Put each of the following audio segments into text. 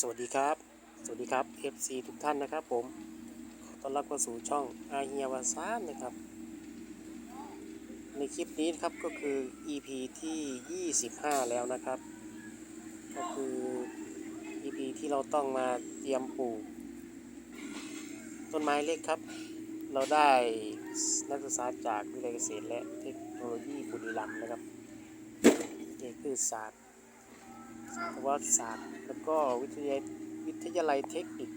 สวัสดีครับ สวัสดีครับ FC ทุกท่านนะครับผม ขอต้อนรับเข้าสู่ช่องอาเฮียวาซานนะครับ ในคลิปนี้นครับก็คือ EP ที่ 25 แล้วนะครับ ก็คือ EP ที่เราต้องมาเตรียมปลูกต้นไม้เล็กครับ เราได้นักศึกษาจากวิทยาเกษตรและเทคโนโลยีบุรีรัมย์นะครับเอกคือศาสตร์ สัตวศาสตร์ แล้วก็วิทยาวิทยาลัยเทคนิค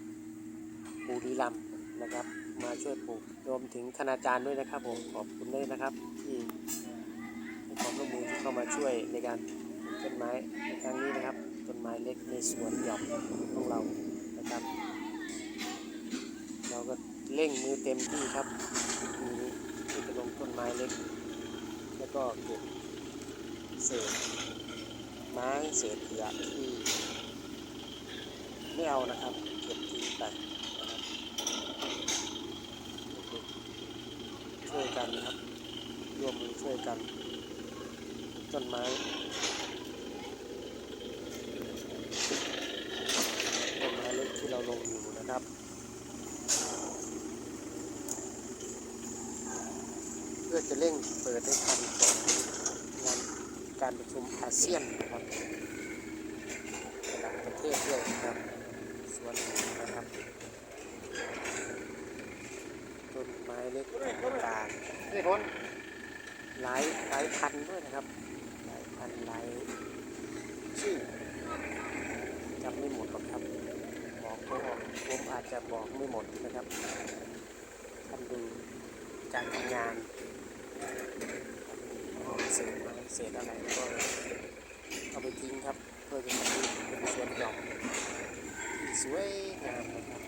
บุรีรัมย์นะครับ มาช่วยปลูกรวมถึงคณาจารย์ด้วยนะครับผมขอบคุณเลยนะครับ ที่ให้ความร่วมมือที่เข้ามาช่วยในการปลูกต้นไม้ในครั้งนี้นะครับต้นไม้เล็กในสวนหย่อมของเรานะครับ เราก็เร่งมือเต็มที่ครับปีนี้ที่จะลงต้นไม้เล็ก แล้วก็เก็บเศษ ไม้เศษขยะที่ไม่เอานะครับ เก็บทิ้งไปนะครับช่วยกันนะครับ ร่วมมือช่วยกันต้นไม้ต้นไม้เล็กที่เราลงอยู่นะครับเพื่อจะเร่งเปิดให้ทันก่อนงานการประชุมอาเซียน นะครับระดับประเทศด้วยนะครับสวนนะครับต้นไม้เล็กต่างนี่คนหลายหลายพันด้วยนะครับหลายพันหลายชื่อจำไม่หมดหรอกครับบอกก็ผมอาจจะบอกไม่หมดนะครับท่านดูการทำงานเศษไม้เศษอะไร ไปทิ้งครับเพื่อจะทำให้เป็นสวนหย่อมที่สวยงามนะครับ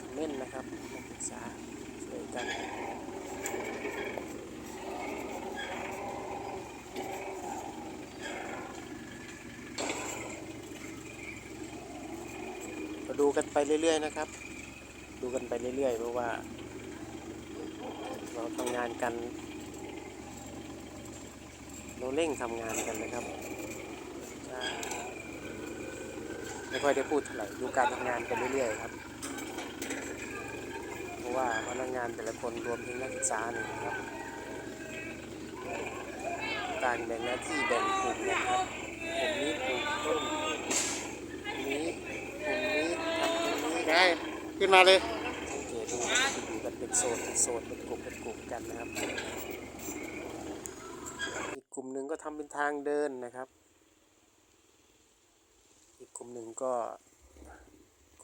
คอมเมนต์นะครับนักศึกษาช่วยกันก็ดูกันไปเรื่อยๆนะครับ ดูกันไปเรื่อยๆเพราะว่าเราทำงานกัน เราเร่งทำงานกันนะครับจะไม่ค่อยได้พูดเท่าไหร่ดูการทำงานกันเรื่อยๆครับ เพราะว่าพนักงานแต่ละคนรวมถึงนักศึกษาเนี่ยนะครับ การแบ่งหน้าที่แบ่งกลุ่มนะครับกลุ่มนี้ปลูกต้นกลุ่มนี้กลุ่มนี้ทำตรงนี้ได้ขึ้นมาเลยสังเกตดูนะครับอยู่กันเป็นโซนเป็นโซนเป็นกลุ่มเป็นกลุ่มกันนะครับอี กลุ่มหนึ่งก็ทำเป็นทางเดินนะครับ อีกกลุ่มหนึ่งก็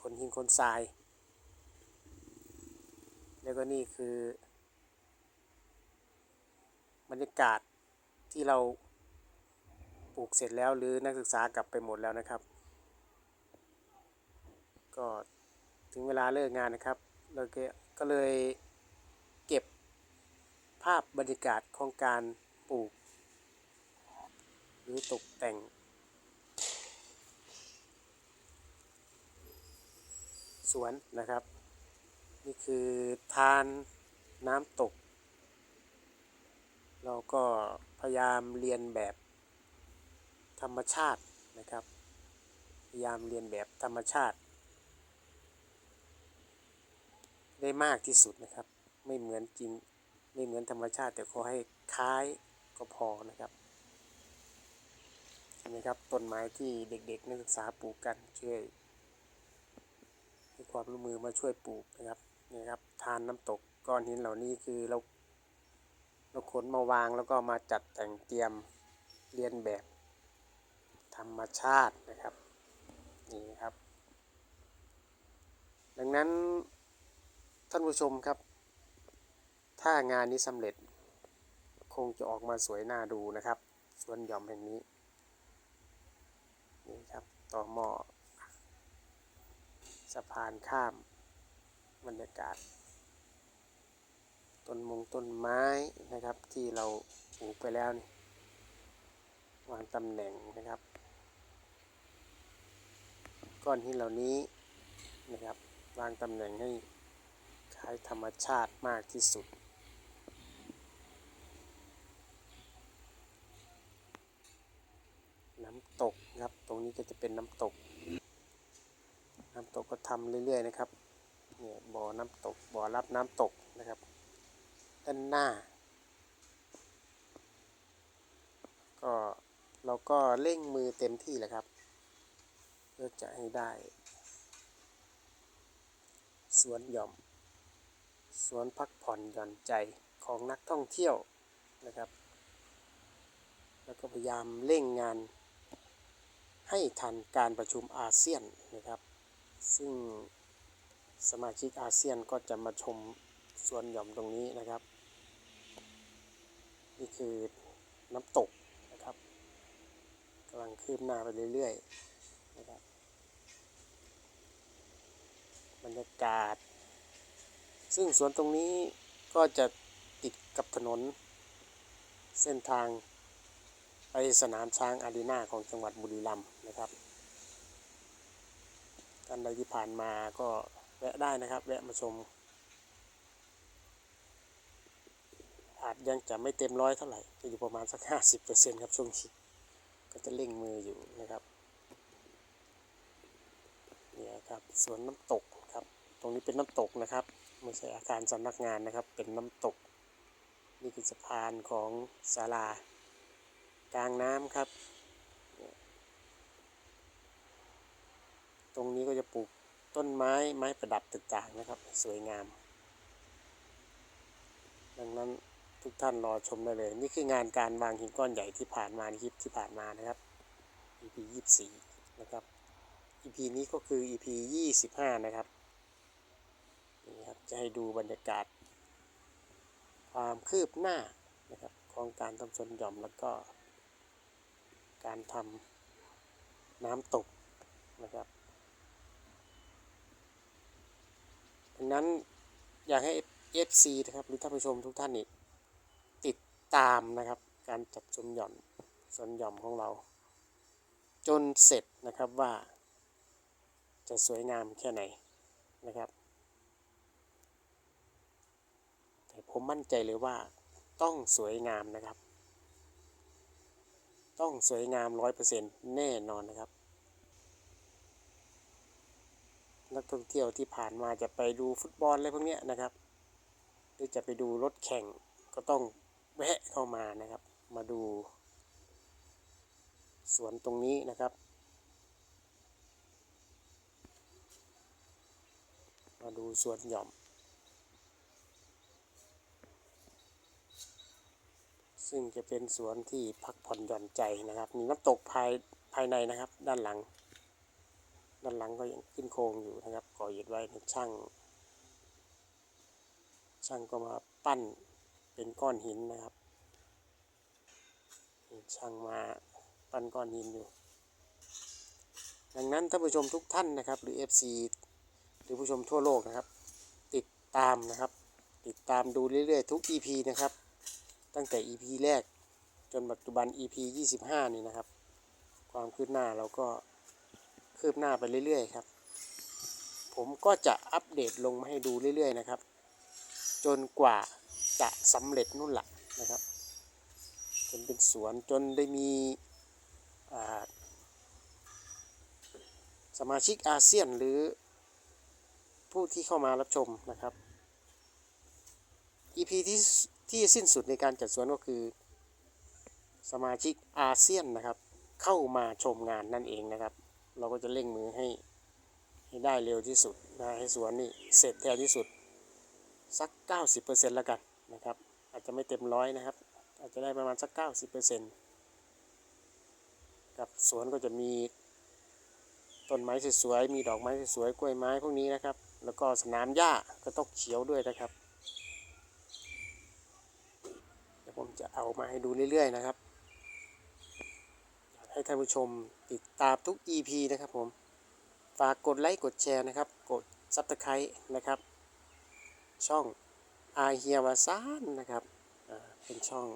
คนหินคนทราย แล้วก็นี่คือบรรยากาศที่เราปลูกเสร็จแล้วหรือนักศึกษากลับไปหมดแล้วนะครับ ก็ถึงเวลาเลิกงานนะครับเราก็ก็เลยเก็บภาพบรรยากาศของการปลูก รือตกแต่ง สวนนะครับ นี่คือทานน้ำตก เราก็พยายามเรียนแบบธรรมชาตินะครับ พยายามเรียนแบบธรรมชาติ ได้มากที่สุดนะครับ ไม่เหมือนจริงไม่เหมือนธรรมชาติ แต่ขอให้คล้ายก็พอนะครับ นไหมครับต้นไม้ที่เด็กๆนักศึกษาปลูกกันช่วยให้ความร่วมมือมาช่วยปลูกนะครับนี่ครับทานน้ำตกก้อนหินเหล่านี้คือเราเราขนมาวางแล้วก็มาจัดแต่งเตรียมเรียนแบบธรรมชาตินะครับนี่ครับ ดังนั้นท่านผู้ชมครับ ถ้างานนี้สำเร็จ คงจะออกมาสวยน่าดูนะครับสวนหย่อมแห่งนี้ นี่ครับต่อหม้อสะพานข้ามบรรยากาศ ต้นมงต้นไม้นะครับที่เราปลูกไปแล้วนี่วางตำแหน่งนะครับ ก้อนหินเหล่านี้นะครับวางตำแหน่งให้คล้ายธรรมชาติมากที่สุด นะครับ ตรงนี้ก็จะเป็นน้ำตก น้ำตกก็ทำเรื่อยๆนะครับเนี่ยบ่อน้ำตกบ่อรับน้ำตกนะครับ ด้านหน้า ก็เราก็เร่งมือเต็มที่แหละครับเพื่อจะให้ได้ สวนหย่อม สวนพักผ่อนหย่อนใจของนักท่องเที่ยวนะครับ แล้วก็พยายามเร่งงาน ให้ทันการประชุมอาเซียนนะครับ ซึ่งสมาชิกอาเซียนก็จะมาชมสวนหย่อมตรงนี้นะครับ นี่คือน้ำตกนะครับกำลังคืบหน้าไปเรื่อยๆนะครับบรรยากาศ ซึ่งสวนตรงนี้ก็จะติดกับถนนเส้นทาง ไปสนามช้างอารีนาของจังหวัดบุรีรัมย์นะครับท่านใดที่ผ่านมาก็แวะได้นะครับ แวะมาชม อาจยังจะไม่เต็มร้อยเท่าไหร่ จะอยู่ประมาณสักห้าสิบเปอร์เซ็นต์ครับช่วงนี้ก็จะเร่งมืออยู่นะครับเนี่ยครับสวนน้ำตกครับ ตรงนี้เป็นน้ำตกนะครับ ไม่ใช่อาคารสำนักงานนะครับ เป็นน้ำตก นี่คือสะพานของศาลา กลางน้ำครับ ตรงนี้ก็จะปลูกต้นไม้ไม้ประดับต่างๆนะครับ สวยงาม ดังนั้นทุกท่านรอชมได้เลย นี่คืองานการวางหินก้อนใหญ่ที่ผ่านมาในคลิปที่ผ่านมานะครับ EP 24 นะครับ EP นี้ก็คือ EP 25 นะครับนี่ครับจะให้ดูบรรยากาศ ความคืบหน้านะครับของการทำสวนหย่อมแล้วก็ การทำน้ำตกนะครับดังนั้นอยากให้ FC นะครับหรือท่านผู้ชมทุกท่านนี่ติดตามนะครับ การจัดสวนหย่อมสวนหย่อมของเรา จนเสร็จนะครับว่า จะสวยงามแค่ไหนนะครับ แต่ผมมั่นใจเลยว่าต้องสวยงามนะครับ ต้องสวยงามร้อยเปอร์เซ็นต์แน่นอนนะครับ นักท่องเที่ยวที่ผ่านมาจะไปดูฟุตบอลอะไรพวกนี้นะครับหรือจะไปดูรถแข่งก็ต้องแวะเข้ามานะครับ มาดู สวนตรงนี้นะครับ มาดูสวนหย่อม ซึ่งจะเป็นสวนที่พักผ่อนหย่อนใจนะครับ มีน้ำตกภายภายในนะครับ ด้านหลัง ด้านหลังก็ยังขึ้นโครงอยู่นะครับก่ออิฐไว้ช่าง ช่างก็มาปั้นเป็นก้อนหินนะครับ ช่างมาปั้นก้อนหินอยู่ ดังนั้นท่านผู้ชมทุกท่านนะครับ หรือ FC หรือผู้ชมทั่วโลกนะครับ ติดตามนะครับ ติดตามดูเรื่อยๆทุก EP นะครับ ตั้งแต่ EP แรกจนปัจจุบัน EP 25 นี่นะครับ ความคืบหน้าเราก็คืบหน้าไปเรื่อยๆครับ ผมก็จะอัปเดตลงมาให้ดูเรื่อยๆนะครับ จนกว่าจะสำเร็จนู่นแหละนะครับ จนเป็นสวนจนได้มีสมาชิกอาเซียนหรือผู้ที่เข้ามารับชมนะครับ EP ที่ ที่สิ้นสุดในการจัดสวนก็คือ สมาชิกอาเซียนนะครับ เข้ามาชมงานนั่นเองนะครับ เราก็จะเร่งมือให้ให้ได้เร็วที่สุดนะให้สวนนี่เสร็จแท้ที่สุดสัก 90%แล้วกันนะครับ อาจจะไม่เต็มร้อยนะครับ อาจจะได้ประมาณสัก 90%กับสวนก็จะมีต้นไม้สวยๆมีดอกไม้สวยๆกล้วยไม้พวกนี้นะครับ แล้วก็สนามหญ้าก็ต้องเขียวด้วยนะครับเดี๋ยว ผมจะเอามาให้ดูเรื่อยๆนะครับ ให้ท่านผู้ชมติดตามทุก EP นะครับผมฝากกดไลค์กดแชร์นะครับ กด Subscribe นะครับ ช่องอาเฮียวาซานนะครับเป็นช่อง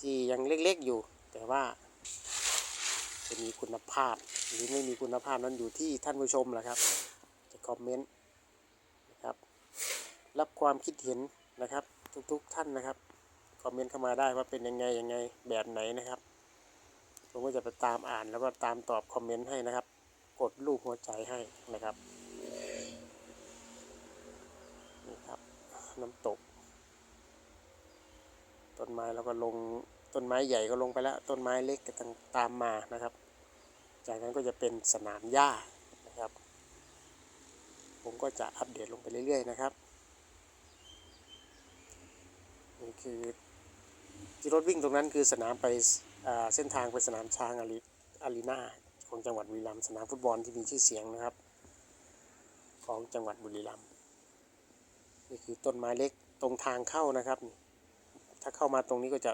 ที่ยังเล็กๆอยู่ แต่ว่าจะมีคุณภาพ หรือไม่มีคุณภาพนั้นอยู่ที่ท่านผู้ชมแหละครับ จะคอมเมนต์นะครับ รับความคิดเห็นนะครับ ทุกๆท่านนะครับ คอมเมนต์เข้ามาได้ว่าเป็นยังไงยังไงแบบไหนนะครับ ผมก็จะไปตามอ่านแล้วก็ตามตอบคอมเมนต์ให้นะครับ กดรูปหัวใจให้นะครับนี่ครับน้ำตก ต้นไม้แล้วก็ลงต้นไม้ใหญ่ก็ลงไปแล้ว ต้นไม้เล็กก็ตามตามมานะครับ จากนั้นก็จะเป็นสนามหญ้านะครับ ผมก็จะอัปเดตลงไปเรื่อยๆนะครับนี่คือ ที่รถวิ่งตรงนั้นคือสนามไปเส้นทางไปสนามช้างอารีอารีนาของจังหวัดบุรีรัมย์สนามฟุตบอลที่มีชื่อเสียงนะครับ ของจังหวัดบุรีรัมย์นี่คือต้นไม้เล็กตรงทางเข้านะครับ ถ้าเข้ามาตรงนี้ก็จะ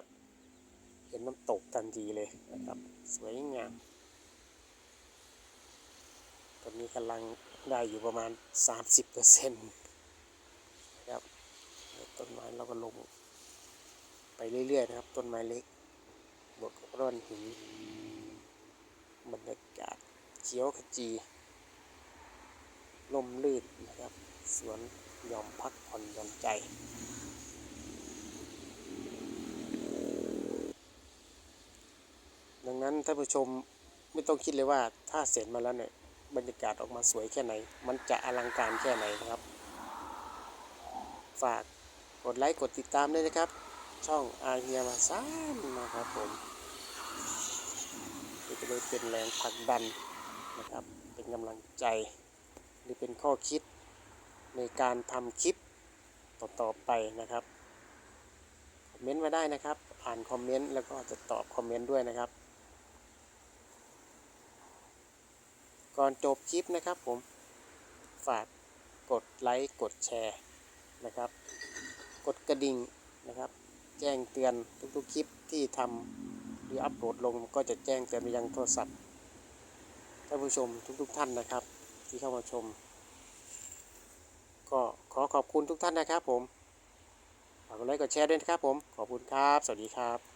เห็นน้ำตกทันทีเลยนะครับ สวยงามตอนนี้กำลังได้อยู่ประมาณ 30เปอร์เซ็นต์นะครับต้นไม้เราก็ลง ไปเรื่อยๆนะครับ ต้นไม้เล็ก บวกร่อนหินบรรยากาศเขียวขจีลมลื่นนะครับ สวนยอมพักผ่อนหย่อนใจ ดังนั้นท่านผู้ชมไม่ต้องคิดเลยว่าถ้าเสร็จมาแล้วเนี่ยบรรยากาศออกมาสวยแค่ไหน มันจะอลังการแค่ไหนนะครับ ฝากกดไลค์กดติดตามด้วยนะครับ ช่องอาเฮียมาซานนะครับผมนี่จะได้เป็นแรงผลักดันนะครับ เป็นกำลังใจ หรือเป็นข้อคิดในการทำคลิปต่อๆไปนะครับ คอมเมนต์มาได้นะครับ อ่านคอมเมนต์แล้วก็จะตอบคอมเมนต์ด้วยนะครับ ก่อนจบคลิปนะครับผมฝากกดไลค์กดแชร์นะครับ กดกระดิ่งนะครับ แจ้งเตือนทุกๆคลิปที่ทำหรืออัปโหลดลงก็จะแจ้งเตือนไปยังโทรศัพท์ท่านผู้ชมทุกๆท่านนะครับ ที่เข้ามาชม ก็ขอขอบคุณทุกท่านนะครับผมฝากกดไลค์กดแชร์ด้วยนะครับผมขอบคุณครับ สวัสดีครับ